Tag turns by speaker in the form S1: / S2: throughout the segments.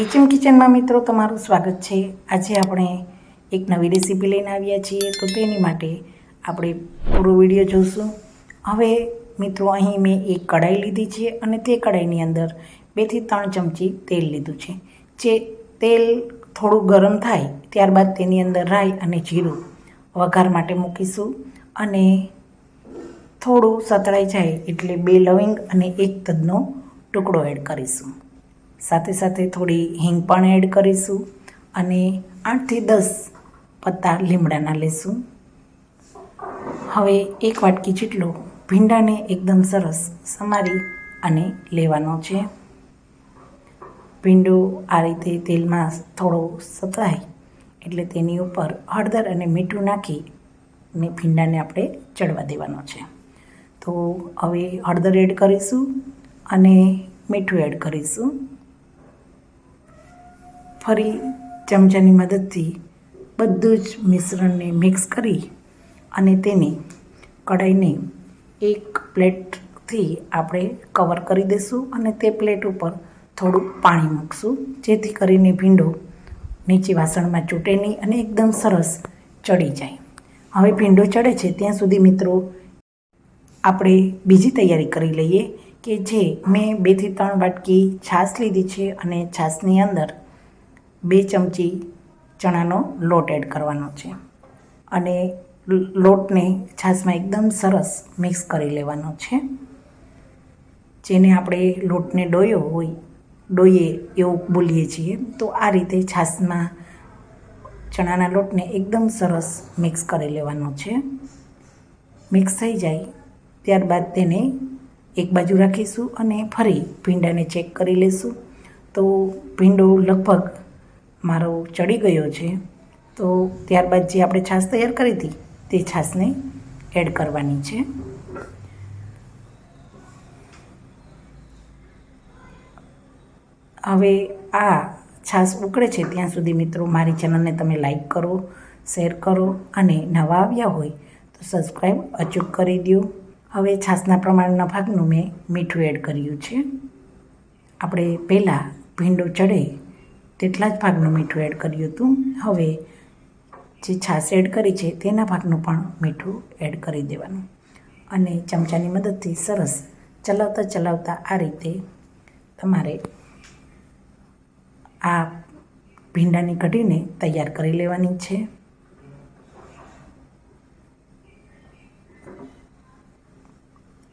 S1: HM કિચનમાં મિત્રો, તમારું સ્વાગત છે. આજે આપણે એક નવી રેસીપી લઈને આવ્યા છીએ. તો તેની માટે આપણે પૂરો વીડિયો જોઈશું હવે મિત્રો, અહીં મેં એક કઢાઈ લીધી છે અને તે કઢાઈની અંદર બેથી ત્રણ ચમચી તેલ લીધું છે. જે તેલ થોડું ગરમ થાય, ત્યારબાદ તેની અંદર રાઈ અને જીરું વઘાર માટે મૂકીશું. અને થોડું સતળાઈ જાય એટલે બે લવિંગ અને એક તદનો ટુકડો એડ કરીશું. સાથે સાથે થોડી હિંગ પણ એડ કરીશું અને આઠથી દસ પત્તા લીમડાના લેશું. હવે એક વાટકી જેટલો ભીંડાને એકદમ સરસ સમારી અને લેવાનો છે. ભીંડો આ રીતે તેલમાં થોડો સતળાય એટલે તેની ઉપર હળદર અને મીઠું નાખી ને ભીંડાને આપણે ચડવા દેવાનો છે. તો હવે હળદર એડ કરીશું અને મીઠું એડ કરીશું. ફરી ચમચાની મદદથી બધું જ મિશ્રણને મિક્સ કરી અને તેને કઢાઈને એક પ્લેટથી આપણે કવર કરી દઈશું અને તે પ્લેટ ઉપર થોડું પાણી મૂકશું. જેથી કરીને ભીંડો નીચે વાસણમાં ચૂંટે નહીં અને એકદમ સરસ ચડી જાય. હવે ભીંડો ચડે છે, ત્યાં સુધી મિત્રો આપણે બીજી તૈયારી કરી લઈએ કે જે મેં બેથી ત્રણ વાટકી છાશ લીધી છે અને છાશની અંદર બે ચમચી ચણાનો લોટ એડ કરવાનો છે. અને લોટને છાશમાં એકદમ સરસ મિક્સ કરી લેવાનો છે. જેને આપણે લોટને ડોયો હોય, ડોઈએ એવું બોલીએ છીએ, તો આ રીતે છાશમાં ચણાના લોટને એકદમ સરસ મિક્સ કરી લેવાનો છે. મિક્સ થઈ જાય, ત્યારબાદ તેને એક બાજુ રાખીશું અને ફરી ભીંડાને ચેક કરી લઈશું તો ભીંડો લગભગ મારો ચડી ગયો છે, તો ત્યારબાદ જે આપણે છાશ તૈયાર કરી હતી, તે છાશને એડ કરવાની છે. હવે આ છાશ ઉકળે છે ત્યાં સુધી મિત્રો મારી ચેનલને તમે લાઈક કરો, શેર કરો અને નવા આવ્યા હોય, તો સબસ્ક્રાઈબ અચૂક કરી દો. હવે છાશના પ્રમાણના ભાગનું મેં મીઠું એડ કર્યું છે. આપણે પહેલાં ભીંડો ચડે તેટલા જ ભાગનું મીઠું એડ કર્યું હતું. હવે જે છાશ એડ કરી છે, તેના ભાગનું પણ મીઠું એડ કરી દેવાનું. અને ચમચાની મદદથી સરસ ચલાવતા ચલાવતા આ રીતે તમારે આ ભીંડાની કઢીને તૈયાર કરી લેવાની છે.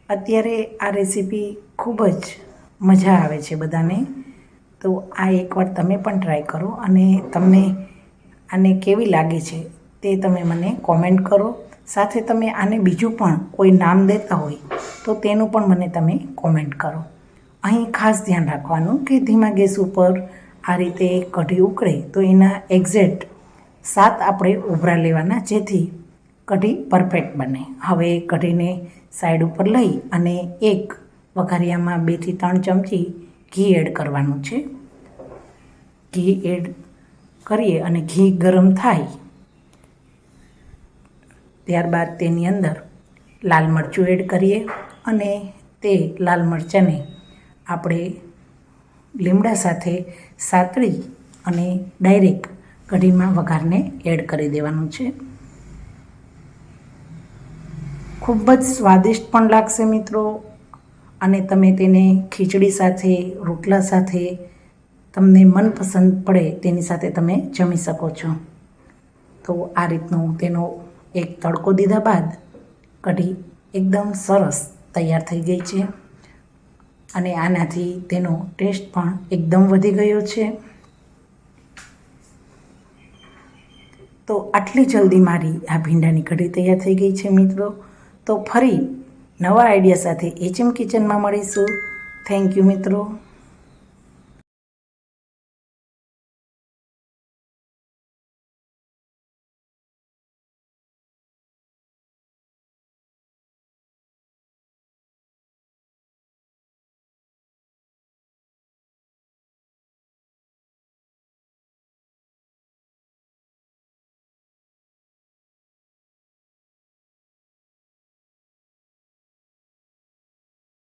S1: અત્યારે આ રેસીપી ખૂબ જ મજા આવે છે બધાને. તો આ એકવાર તમે પણ ટ્રાય કરો અને તમને આને કેવી લાગે છે તે તમે મને કોમેન્ટ કરો. સાથે તમે આને બીજું પણ કોઈ નામ દેતા હોય તો તેનું પણ મને તમે કોમેન્ટ કરો. અહીં ખાસ ધ્યાન રાખવાનું કે ધીમા ગેસ ઉપર આ રીતે કઢી ઉકળે તો એના એક્ઝેક્ટ સાત આપણે ઉભરા લેવાના જેથી કઢી પરફેક્ટ બને. હવે કઢીને સાઈડ ઉપર લઈ અને એક વઘારિયામાં બેથી ત્રણ ચમચી ઘી એડ કરવાનું છે. ઘી એડ કરીએ અને ઘી ગરમ થાય, ત્યારબાદ તેની અંદર લાલ મરચું એડ કરીએ અને તે લાલ મરચાંને આપણે લીમડા સાથે સાતળી અને ડાયરેક્ટ કઢીમાં વઘારને એડ કરી દેવાનું છે. ખૂબ જ સ્વાદિષ્ટ પણ લાગશે મિત્રો. અને તમે તેને ખીચડી સાથે, રોટલા સાથે, તમને મનપસંદ પડે તેની સાથે તમે જમી શકો છો. તો આ રીતનું તેનો એક તડકો દીધા બાદ કઢી એકદમ સરસ તૈયાર થઈ ગઈ છે. અને આનાથી તેનો ટેસ્ટ પણ એકદમ વધી ગયો છે. તો આટલી જલ્દી મારી આ ભીંડાની કઢી તૈયાર થઈ ગઈ છે મિત્રો. તો ફરી નવા આઈડિયા સાથે એચએમ કિચનમાં મળીશું. થેન્ક યુ મિત્રો.